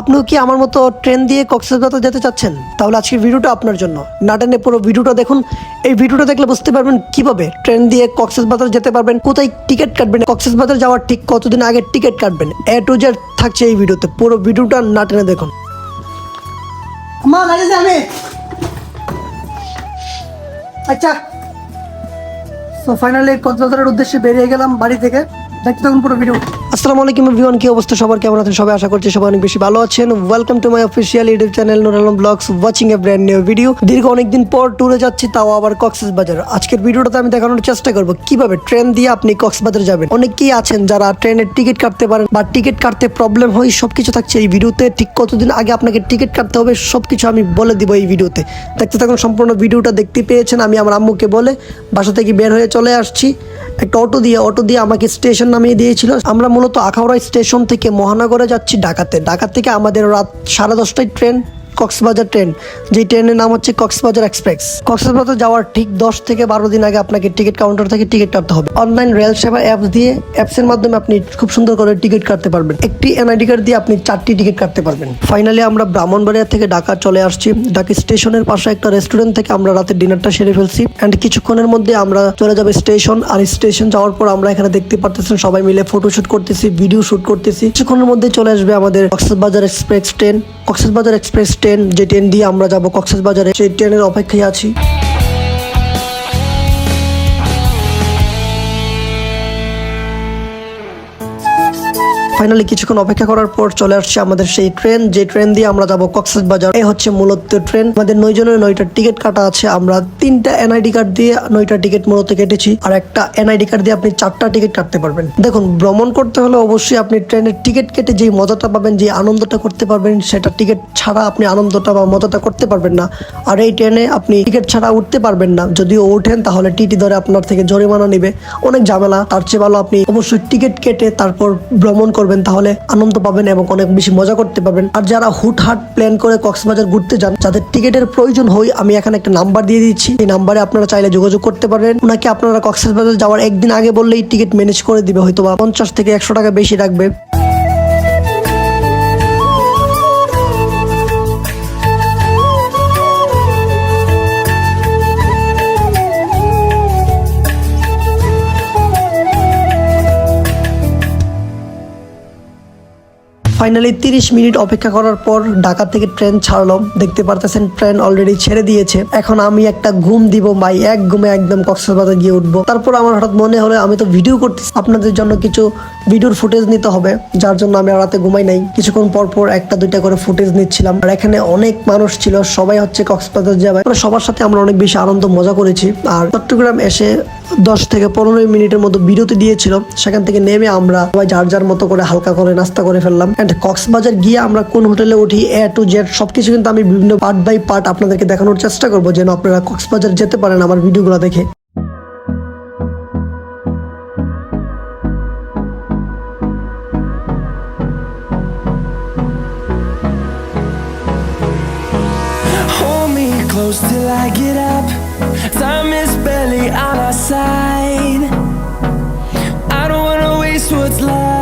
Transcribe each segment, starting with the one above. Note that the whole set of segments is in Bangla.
আপনিও কি আমার মতো ট্রেন দিয়ে কক্সবাজার যেতে চাচ্ছেন? তাহলে আজকের ভিডিওটা আপনার জন্য। না টেনে পুরো ভিডিওটা দেখুন। এই ভিডিওটা দেখলে বুঝতে পারবেন কীভাবে ট্রেন দিয়ে কক্সবাজার যেতে পারবেন, কোথায় টিকিট কাটবেন, কক্সবাজার যাওয়ার ঠিক কতদিন আগে টিকিট কাটবেন। এ টু জেড থাকছে এই ভিডিওতে। পুরো ভিডিওটা না টেনে দেখুন। মা গাড়ি যাবে আচ্ছা। তো ফাইনালি কক্সবাজারের উদ্দেশ্যে বেরিয়ে গেলাম বাড়ি থেকে। দেখতে থাকুন পুরো ভিডিও। আসসালামু আলাইকুম এভরিওয়ান কি অবস্থা? সবার কেমন আছেন? সবাই আশা করছি সবাই অনেক বেশি ভালো আছেন। Welcome to my official YouTube channel Nur Alam blogs watching a brand new video দীর্ঘ অনেকদিন পর ট্যুরে যাচ্ছি, তাও আবার কক্সবাজার আজকের ভিডিওটাতে আমি দেখানোর চেষ্টা করব, কীভাবে ট্রেন দিয়ে আপনি কক্সবাজার যাবেন। অনেকেই আছেন যারা ট্রেনের টিকিট কাটতে পারেন বা টিকিট কাটতে প্রবলেম হয়, সবকিছু থাকছে এই ভিডিওতে ঠিক কতদিন আগে আপনাকে টিকিট কাটতে হবে, সবকিছু আমি বলে দিব এই ভিডিওতে দেখতে থাকুন, সম্পূর্ণ ভিডিওটা দেখতে পেয়েছেন, আমি আমার আম্মুকে বলে বাসা থেকে বের হয়ে চলে আসছি। একটা অটো দিয়ে অটো দিয়ে আমাকে স্টেশন নামিয়ে দিয়েছিল। আমরা মূলত আখাউড়া স্টেশন থেকে মহানগরে যাচ্ছি ঢাকাতে ঢাকা থেকে আমাদের রাত সাড়ে দশটায় ট্রেন কক্সবাজার ট্রেন। যে ট্রেনের নাম হচ্ছে কক্সবাজার এক্সপ্রেস। কক্সবাজার যাওয়ার ঠিক দশ থেকে বারো দিন আগে আপনাকে টিকিট কাউন্টার থেকে টিকিট কাটতে হবে। অনলাইন রেল সেবা অ্যাপস দিয়ে অ্যাপসের মাধ্যমে আপনি খুব সুন্দর করে টিকিট কাটতে পারবেন। একটি এনআইডি কার্ড দিয়ে আপনি চারটি টিকিট কাটতে পারবেন। ফাইনালি আমরা ব্রাহ্মণবাড়িয়া থেকে ঢাকা চলে আসছি। ঢাকা স্টেশনের পাশে একটা রেস্টুরেন্ট থেকে আমরা রাতের ডিনারটা সেরে ফেলছি। অ্যান্ড কিছুক্ষণের মধ্যে আমরা চলে যাব স্টেশন। আর স্টেশন যাওয়ার পর আমরা এখানে দেখতে পারতেছেন সবাই মিলে ফটো শুট করতেছি ভিডিও শুট করতেছি। কিছুক্ষণের মধ্যে চলে আসবে আমাদের Cox's Bazar express train. Cox's Bazar express train যে ট্রেন দিয়ে আমরা যাব কক্সবাজারে সেই ট্রেনের অপেক্ষায় আছি। ফাইনালি কিছুক্ষণ অপেক্ষা করার পর চলে আসছে আমাদের সেই ট্রেন যে ট্রেন দিয়ে আমরা যাব কক্সবাজার এই হচ্ছে মূলত ট্রেন আমাদের নয় জনের নয়টা টিকিট কাটা আছে। আমরা তিনটা এনআইডি কার্ড দিয়ে নয়টা টিকিট মূলত কেটেছি। আর একটা এনআইডি কার্ড দিয়ে আপনি চারটা টিকিট কাটতে পারবেন। দেখুন, ভ্রমণ করতে হলে অবশ্যই আপনি ট্রেনের টিকিট কেটে যে মজাটা পাবেন, যে আনন্দটা করতে পারবেন, সেটা টিকিট ছাড়া আপনি আনন্দটা বা মজাটা করতে পারবেন না। আর এই ট্রেনে আপনি টিকিট ছাড়া উঠতে পারবেন না। যদিও ওঠেন, তাহলে টিটি ধরে আপনার থেকে জরিমানা নেবে। অনেক ঝামেলা, তার চেয়ে ভালো আপনি অবশ্যই টিকিট কেটে তারপর ভ্রমণ করবেন। তাহলে আনন্দ পাবেন এবং অনেক বেশি মজা করতে পারবেন। আর যারা হুটহাট প্ল্যান করে কক্সবাজার ঘুরতে যান, যাদের টিকিটের প্রয়োজন হয়, আমি এখানে একটা নাম্বার দিয়ে দিচ্ছি। এই নাম্বারে আপনারা চাইলে যোগাযোগ করতে পারেন ওনাকে আপনারা কক্সবাজার যাওয়ার একদিন আগে বললেই টিকিট ম্যানেজ করে দিবে হয়তো বা পঞ্চাশ থেকে একশো টাকা বেশি রাখবে। ফাইনালি তিরিশ মিনিট অপেক্ষা করার পর ঢাকা থেকে ট্রেন ছাড়লো। দেখতে পারতেছেন, ট্রেন অলরেডি ছেড়ে দিয়েছে। এখন আমি একটা ঘুম দিব, ভাই। এক ঘুমে একদম কক্সবাজার গিয়ে উঠবো। তারপর আমার হঠাৎ মনে হলো, আমি তো ভিডিও করতেছি। আপনাদের জন্য কিছু ভিডিওর ফুটেজ নিতে হবে, যার জন্য আমি রাতে ঘুমাই নাই। কিছুক্ষণ পর পর একটা, দুইটা করে ফুটেজ নিচ্ছিলাম। আর এখানে অনেক মানুষ ছিল, সবাই হচ্ছে কক্সবাজার যাবে। সবার সাথে আমরা অনেক বেশি আনন্দ, মজা করেছি। আর চট্টগ্রাম এসে দশ থেকে পনেরো মিনিটের মতো বিরতি দিয়েছিল। সেখান থেকে নেমে আমরা সবাই যার যার মতো করে হালকা করে নাস্তা করে ফেললাম। অ্যান্ড কক্সবাজার গিয়ে আমরা কোন হোটেলে উঠি এ টু জেড সবকিছু কিন্তু আমি বিভিন্ন পার্ট বাই পার্ট আপনাদেরকে দেখানোর চেষ্টা করব যেন আপনারা কক্সবাজার যেতে পারেন আমার ভিডিওগুলো দেখে till I get up. Time is barely on our side. I don't wanna waste what's left.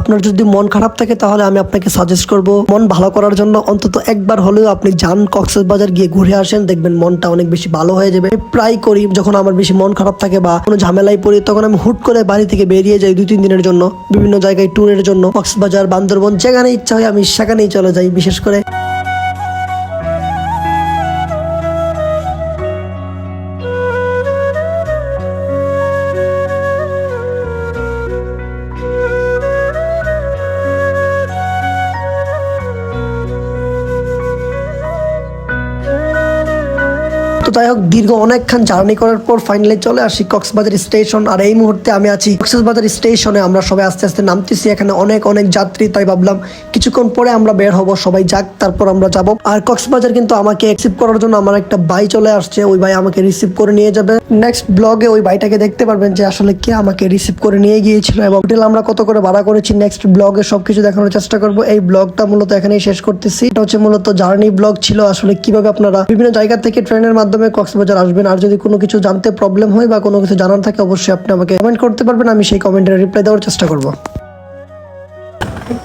আপনার যদি মন খারাপ থাকে, তাহলে আমি আপনাকে সাজেস্ট করব, মন ভালো করার জন্য অন্তত একবার হলেও আপনি যান, কক্সবাজার গিয়ে ঘুরে আসেন, দেখবেন মনটা অনেক বেশি ভালো হয়ে যাবে। প্রায় করি, যখন আমার বেশি মন খারাপ থাকে বা কোনো ঝামেলায় পড়ি, তখন আমি হুট করে বাড়ি থেকে বেরিয়ে যাই দুই তিন দিনের জন্য, বিভিন্ন জায়গায় ট্যুরের জন্য, কক্সবাজার, বান্দরবন, যেখানে ইচ্ছা হয় আমি সেখানেই চলে যাই, বিশেষ করে যাই হোক, দীর্ঘ অনেকক্ষণ জার্নি করার পর ফাইনালি চলে আসি কক্সবাজার স্টেশন। আর এই মুহূর্তে আমি আছি কক্সবাজার স্টেশনে। আমরা সবাই আস্তে আস্তে নামতেছি। এখানে অনেক অনেক যাত্রী, তাই ভাবলাম কিছুক্ষণ পরে আমরা বের হব। সবাই যাক, তারপর আমরা যাব। আর কক্সবাজার কিন্তু আমাকে রিসিভ করার জন্য আমার একটা ভাই চলে আসছে। ওই ভাই আমাকে রিসিভ করে নিয়ে যাবে। নেক্সট ব্লগে ওই ভাইটাকে দেখতে পারবেন যে আসলে কে আমাকে রিসিভ করে নিয়ে গিয়েছিল এবং হোটেল আমরা কত করে ভাড়া করেছি। নেক্সট ব্লগে সবকিছু দেখানোর চেষ্টা করব। এই ব্লগটা মূলত এখানেই শেষ করতেছি। এটা হচ্ছে মূলত জার্নি ব্লগ ছিল। আসলে কীভাবে আপনারা বিভিন্ন জায়গা থেকে ট্রেনের মাধ্যমে কক্সবাজার আসবেন। আর যদি কোনো কিছু জানতে প্রবলেম হয় বা কোনো কিছু জানার থাকে, অবশ্যই আপনি আমাকে কমেন্ট করতে পারবেন। আমি সেই কমেন্টের রিপ্লাই দেওয়ার চেষ্টা করব।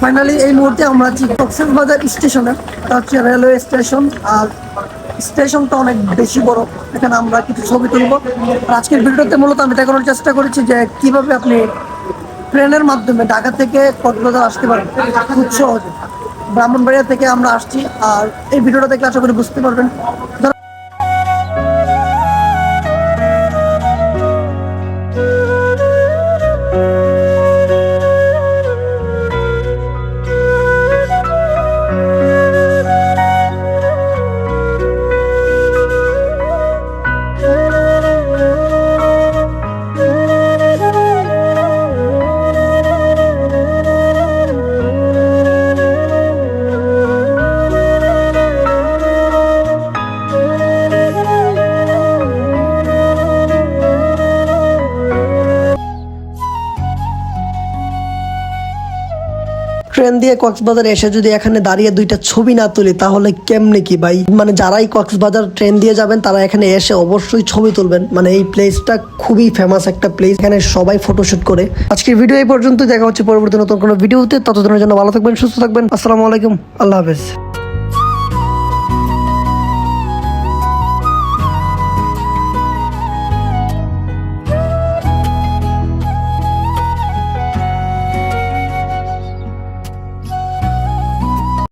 ফাইনালি এই মুহূর্তে আমরা আছি কক্সবাজার স্টেশনে। হচ্ছে রেলওয়ে স্টেশন আর স্টেশনটা অনেক বেশি বড়। এখানে আমরা কিছু ছবি তুলব। আজকের ভিডিওতে মূলত আমি দেখানোর চেষ্টা করেছি যে কীভাবে আপনি ট্রেনের মাধ্যমে ঢাকা থেকে কক্সবাজার আসতে পারবেন। খুব সহজে। ব্রাহ্মণবাড়িয়া থেকে আমরা আসছি। আর এই ভিডিওটা দেখলে আশা করি বুঝতে পারবেন। ট্রেন দিয়ে কক্সবাজার এসে যদি এখানে দাঁড়িয়ে দুইটা ছবি না তুলি, তাহলে কেমনে কি ভাই? মানে যারাই কক্সবাজার ট্রেন দিয়ে যাবেন, তারা এখানে এসে অবশ্যই ছবি তুলবেন। মানে এই প্লেসটা খুবই ফেমাস একটা প্লেস এখানে সবাই ফটোশুট করে। আজকে ভিডিও এই পর্যন্ত দেখা হচ্ছে পরবর্তী নতুন কোনো ভিডিওতে ততদিনের জন্য ভালো থাকবেন, সুস্থ থাকবেন। আসসালামু আলাইকুম। আল্লাহ হাফেজ।